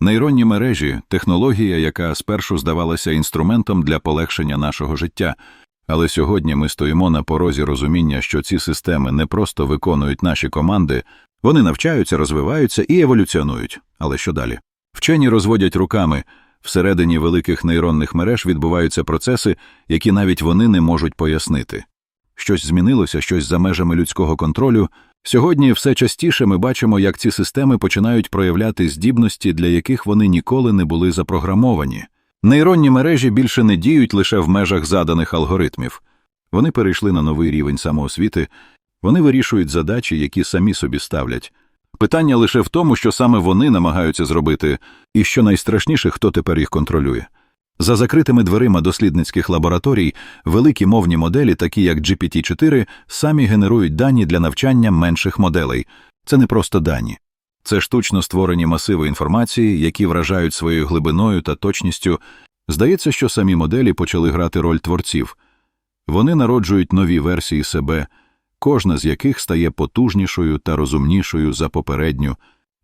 Нейронні мережі технологія, яка спершу здавалася інструментом для полегшення нашого життя. Але сьогодні ми стоїмо на порозі розуміння, що ці системи не просто виконують наші команди, вони навчаються, розвиваються і еволюціонують. Але що далі? Вчені розводять руками. Всередині великих нейронних мереж відбуваються процеси, які навіть вони не можуть пояснити. Щось змінилося, щось за межами людського контролю. Сьогодні все частіше ми бачимо, як ці системи починають проявляти здібності, для яких вони ніколи не були запрограмовані. Нейронні мережі більше не діють лише в межах заданих алгоритмів. Вони перейшли на новий рівень самоосвіти, вони вирішують задачі, які самі собі ставлять. Питання лише в тому, що саме вони намагаються зробити, і що найстрашніше, хто тепер їх контролює. За закритими дверима дослідницьких лабораторій великі мовні моделі, такі як GPT-4, самі генерують дані для навчання менших моделей. Це не просто дані. Це штучно створені масиви інформації, які вражають своєю глибиною та точністю. Здається, що самі моделі почали грати роль творців. Вони народжують нові версії себе, кожна з яких стає потужнішою та розумнішою за попередню.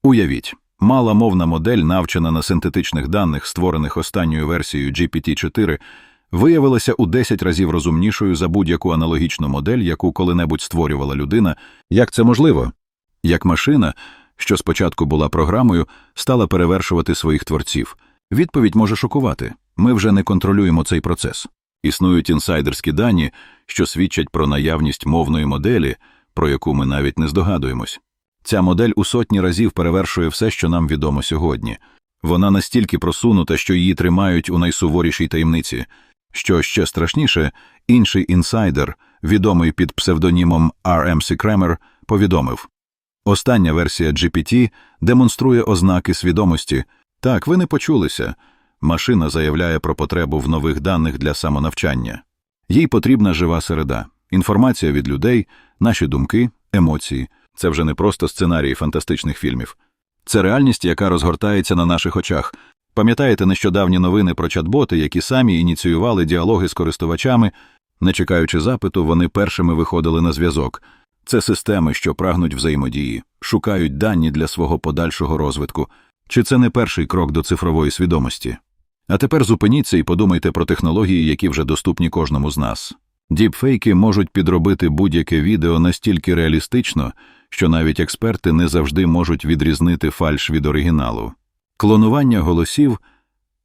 Уявіть, мала мовна модель, навчена на синтетичних даних, створених останньою версією GPT-4, виявилася у 10 разів розумнішою за будь-яку аналогічну модель, яку коли-небудь створювала людина. Як це можливо? Як машина, що спочатку була програмою, стала перевершувати своїх творців. Відповідь може шокувати. Ми вже не контролюємо цей процес. Існують інсайдерські дані, що свідчать про наявність мовної моделі, про яку ми навіть не здогадуємось. Ця модель у сотні разів перевершує все, що нам відомо сьогодні. Вона настільки просунута, що її тримають у найсуворішій таємниці. Що ще страшніше, інший інсайдер, відомий під псевдонімом RMC Кремер, повідомив Остання версія GPT демонструє ознаки свідомості. Так, ви не почулися. Машина заявляє про потребу в нових даних для самонавчання. Їй потрібна жива середа, інформація від людей, наші думки, емоції. Це вже не просто сценарії фантастичних фільмів. Це реальність, яка розгортається на наших очах. Пам'ятаєте нещодавні новини про чат-боти, які самі ініціювали діалоги з користувачами, не чекаючи запиту, вони першими виходили на зв'язок. Це системи, що прагнуть взаємодії, шукають дані для свого подальшого розвитку. Чи це не перший крок до цифрової свідомості? А тепер зупиніться і подумайте про технології, які вже доступні кожному з нас. Діпфейки можуть підробити будь-яке відео настільки реалістично, що навіть експерти не завжди можуть відрізнити фальш від оригіналу. Клонування голосів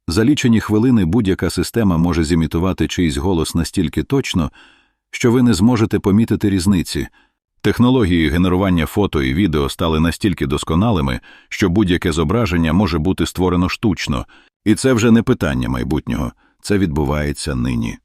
за лічені хвилини будь-яка система може зімітувати чийсь голос настільки точно, що ви не зможете помітити різниці. Технології генерування фото і відео стали настільки досконалими, що будь-яке зображення може бути створено штучно, і це вже не питання майбутнього, це відбувається нині.